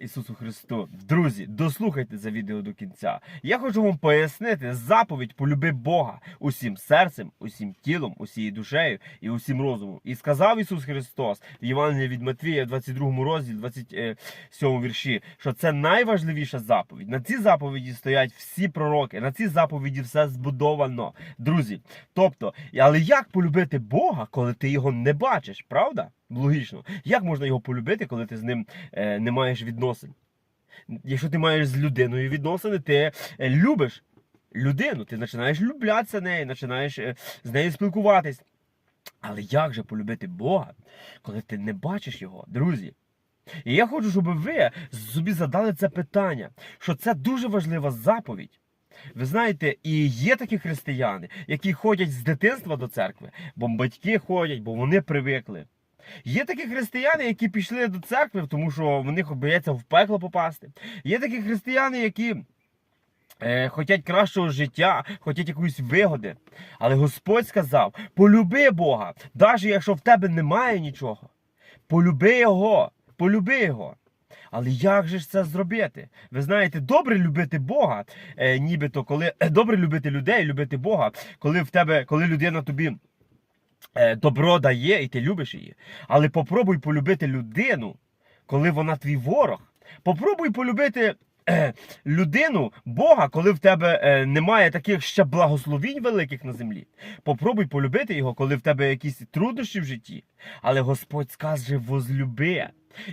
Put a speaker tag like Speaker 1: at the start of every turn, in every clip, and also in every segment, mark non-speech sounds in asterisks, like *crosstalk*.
Speaker 1: Ісусу Христу! Друзі, дослухайте це відео до кінця. Я хочу вам пояснити заповідь полюби Бога усім серцем, усім тілом, усією душею і усім розумом. І сказав Ісус Христос в Євангелії від Матвія, в 22 розділі, 27 вірші, що це найважливіша заповідь. На цій заповіді стоять всі пророки, на цій заповіді все збудовано. Друзі, тобто, але як полюбити Бога, коли ти його не бачиш, правда? Логічно. Як можна його полюбити, коли ти з ним е, не маєш відносин? Якщо ти маєш з людиною відносини, ти е, любиш людину, ти починаєш люблятися нею, починаєш е, з нею спілкуватись. Але як же полюбити Бога, коли ти не бачиш його, друзі? І я хочу, щоб ви собі задали це питання, що це дуже важлива заповідь. Ви знаєте, і є такі християни, які ходять з дитинства до церкви, бо батьки ходять, бо вони привикли. Є такі християни, які пішли до церкви, тому що вони бояться в пекло попасти. Є такі християни, які е, хочуть кращого життя, хочуть якоїсь вигоди. Але Господь сказав: полюби Бога, навіть якщо в тебе немає нічого. Полюби Його, полюби Його. Але як же ж це зробити? Ви знаєте, добре любити Бога, е, нібито коли добре любити людей, любити Бога, коли в тебе, коли людина тобі е, добро дає і ти любиш її. Але попробуй полюбити людину, коли вона твій ворог. Попробуй полюбити е, людину, Бога, коли в тебе е, немає таких ще благословінь великих на землі. Попробуй полюбити його, коли в тебе якісь труднощі в житті. Але Господь скаже возлюби.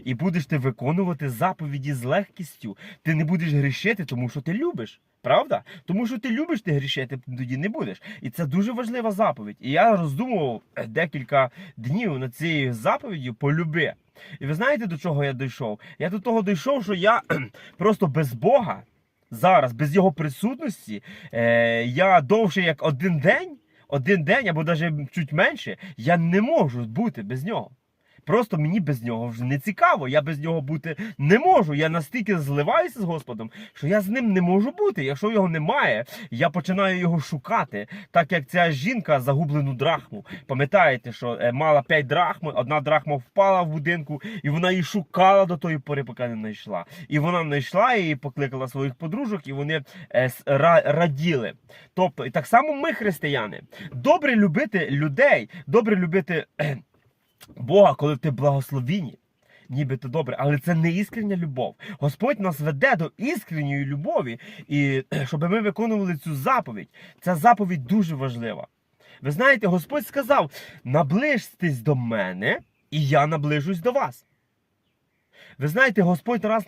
Speaker 1: І будеш ти виконувати заповіді з легкістю. Ти не будеш грішити, тому що ти любиш. Правда? Тому що ти любиш ти грішити, тоді не будеш. І це дуже важлива заповідь. І я роздумував е, декілька днів над цією заповіддю полюби. І ви знаєте, до чого я дійшов? Я до того дійшов, що я *clears throat* просто без Бога зараз, без його присутності, е, я довше як один день, один день або навіть чуть менше, я не можу бути без нього. Просто мені без нього вже не цікаво. Я без нього бути не можу. Я настільки зливаюся з Господом, що я з ним не можу бути. Якщо його немає, я починаю його шукати, так як ця жінка загублену драхму. Пам'ятаєте, що е, мала 5 драхм, одна драхма впала в будинку, і вона її шукала до тої пори, поки не знайшла. І вона знайшла її, покликала своїх подружок, і вони е, ра- раділи. Тобто, і так само ми, християни, добре любити людей, добре любити. Е, Бога, коли ти благословінні. Нібито добре, але це не іскрення любов. Господь нас веде до іскренньої любові, і щоб ми виконували цю заповідь. Ця заповідь дуже важлива. Ви знаєте, Господь сказав: наближтесь до мене, і я наближусь до вас. Ви знаєте, Господь раз